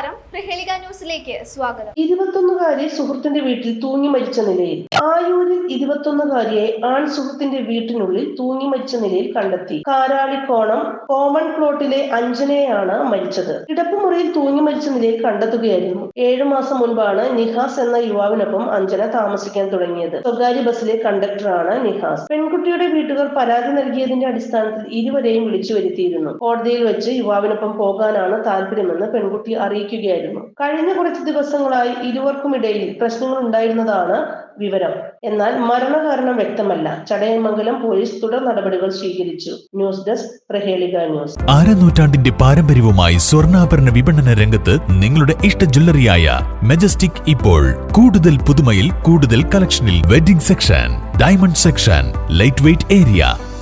നമസ്കാരം. പ്രഹേളിക ന്യൂസിലേക്ക് സ്വാഗതം. ഇരുപത്തൊന്നുകാരി സുഹൃത്തിന്റെ വീട്ടിൽ തൂങ്ങി മരിച്ച നിലയിൽ. ആയൂരിൽ ഇരുപത്തൊന്നുകാരിയെ ആൺ സുഹൃത്തിന്റെ വീട്ടിനുള്ളിൽ തൂങ്ങി മരിച്ച നിലയിൽ കണ്ടെത്തി. കാരാളിക്കോണം കോമൺ പ്ലോട്ടിലെ അഞ്ജനയാണ് മരിച്ചത്. കിടപ്പുമുറിയിൽ തൂങ്ങി മരിച്ച നിലയിൽ കണ്ടെത്തുകയായിരുന്നു. ഏഴു മാസം മുൻപാണ് നിഹാസ് എന്ന യുവാവിനൊപ്പം അഞ്ജന താമസിക്കാൻ തുടങ്ങിയത്. സ്വകാര്യ ബസ്സിലെ കണ്ടക്ടറാണ് നിഹാസ്. പെൺകുട്ടിയുടെ വീട്ടുകാർ പരാതി നൽകിയതിന്റെ അടിസ്ഥാനത്തിൽ ഇരുവരെയും വിളിച്ചു വരുത്തിയിരുന്നു. കോടതിയിൽ വെച്ച് യുവാവിനൊപ്പം പോകാനാണ് താല്പര്യമെന്ന് പെൺകുട്ടി അറിയിക്കുകയായിരുന്നു കഴിഞ്ഞ കുറച്ച് ദിവസങ്ങളായി ഇരുവർക്കുമിടയിൽ പ്രശ്നങ്ങൾ ഉണ്ടായിരുന്നതാണ് വിവരം. എന്നാൽ മരണകാരണം വ്യക്തമല്ല. ചടയമംഗലം പോലീസ് തുടർ നടപടികൾ സ്വീകരിച്ചു. News desk Prahelika news. ആരനൂറ്റാണ്ടിന്റെ പാരമ്പര്യവുമായി സ്വർണാഭരണ വിപണന രംഗത്ത് നിങ്ങളുടെ ഇഷ്ട ജ്വല്ലറിയായ മെജസ്റ്റിക് ഇപ്പോൾ. കൂടുതൽ പുതുമയിൽ കൂടുതൽ കളക്ഷനിൽ wedding section diamond section light weight area